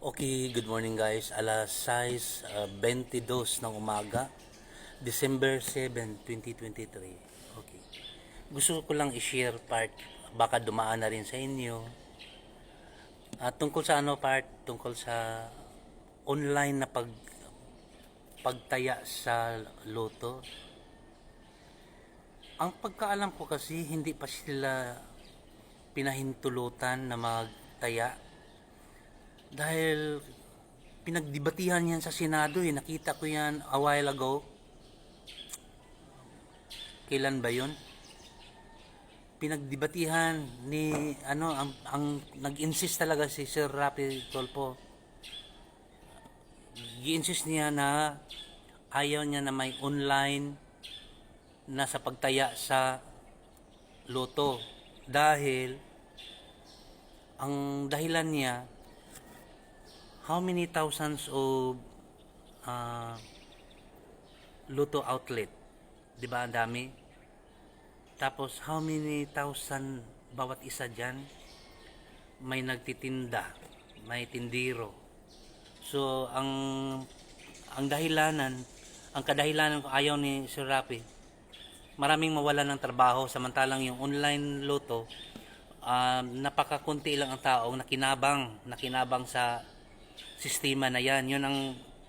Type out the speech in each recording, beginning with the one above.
Okay, good morning guys. Alas 6, uh, 22 ng umaga, December 7, 2023. Okay. Gusto ko lang i-share part, baka dumaan na rin sa inyo. At tungkol sa ano part, tungkol sa online na pag pagtaya sa loto. Ang pagkaalam ko kasi hindi pa sila pinahintulutan na magtaya dahil pinagdibatihan yan sa Senado eh. Nakita ko yan a while ago. Kailan ba yun? Pinagdibatihan ni ano ang, ang nag-insist talaga si Sir Rapi Tolpo. Gi-insist niya na ayaw niya na may online na sa pagtaya sa loto dahil ang dahilan niya how many thousands of uh, luto outlet? 'Di ba ang dami? Tapos how many thousand bawat isa diyan may nagtitinda, may tindiro. So ang ang dahilanan, ang kadahilanan ko ayaw ni Sir Rapi, maraming mawalan ng trabaho samantalang yung online loto um, napakakunti lang ang taong nakinabang, nakinabang sa sistema na yan. Yun ang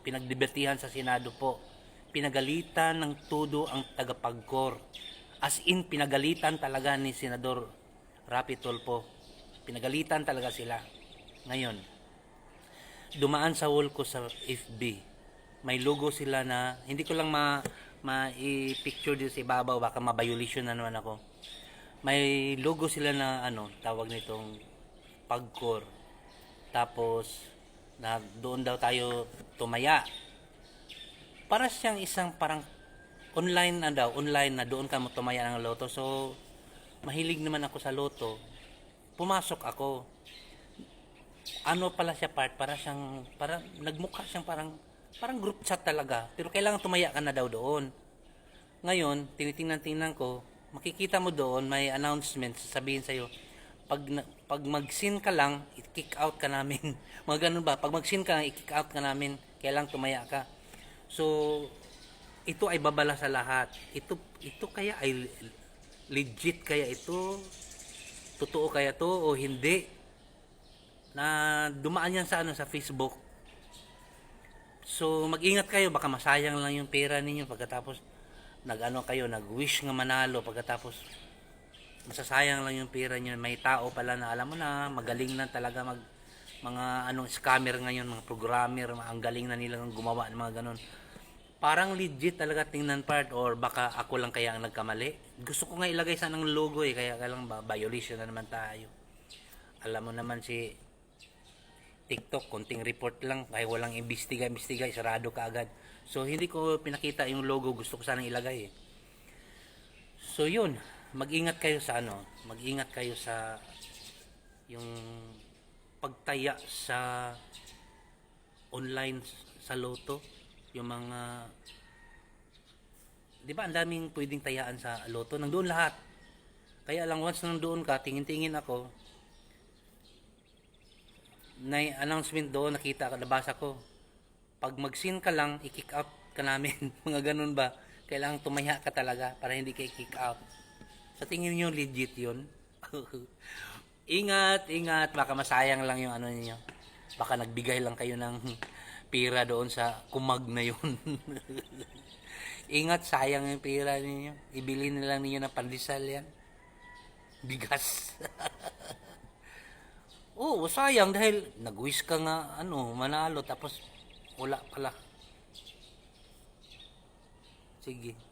pinagdebatihan sa Senado po. Pinagalitan ng tudo ang tagapagkor. As in, pinagalitan talaga ni Senador Rapi Tulfo. Pinagalitan talaga sila. Ngayon, dumaan sa wall ko sa FB. May logo sila na, hindi ko lang ma, ma-picture dito sa ibabaw, baka ma-violation na naman ako. May logo sila na, ano, tawag nitong pagkor. Tapos, na doon daw tayo tumaya. Para siyang isang parang online na daw, online na doon ka mo tumaya ng loto. So, mahilig naman ako sa loto. Pumasok ako. Ano pala siya part, para siyang, parang nagmukha siyang parang, parang group chat talaga. Pero kailangan tumaya ka na daw doon. Ngayon, tinitingnan-tingnan ko, makikita mo doon, may announcement, sasabihin sa'yo, pag, pag mag-sin ka lang, i-kick out ka namin. Mga ganun ba? Pag mag-sin ka lang, i-kick out ka namin. Kailang tumaya ka. So, ito ay babala sa lahat. Ito, ito kaya ay legit kaya ito? Totoo kaya to o hindi? Na dumaan yan sa ano sa Facebook. So, mag-ingat kayo. Baka masayang lang yung pera ninyo pagkatapos nag-ano kayo, nag-wish nga manalo pagkatapos masasayang lang yung pera nyo. May tao pala na alam mo na, magaling na talaga mag mga anong scammer ngayon, mga programmer, ang galing na nilang gumawa ng mga ganun. Parang legit talaga tingnan part or baka ako lang kaya ang nagkamali. Gusto ko nga ilagay sa ng logo eh, kaya kailang ba, violation na naman tayo. Alam mo naman si TikTok, konting report lang, kaya walang imbestiga, imbestiga, sarado ka agad. So, hindi ko pinakita yung logo, gusto ko sanang ilagay eh. So, yun, mag-ingat kayo sa ano, mag-ingat kayo sa yung pagtaya sa online sa loto, yung mga di ba ang daming pwedeng tayaan sa loto, nandoon lahat. Kaya lang once nandoon ka, tingin-tingin ako, na announcement doon, nakita ko, nabasa ko. Pag mag-sin ka lang, i-kick out ka namin. Mga ganun ba? Kailangan tumaya ka talaga para hindi ka i-kick out. Sa tingin niyo legit yun? ingat, ingat. Baka masayang lang yung ano niyo. Baka nagbigay lang kayo ng pira doon sa kumag na yun. ingat, sayang yung pira ninyo. Ibili na lang ninyo ng pandesal yan. Bigas. Oo, sayang dahil nag-wish ka nga ano, manalo tapos wala pala. Sige.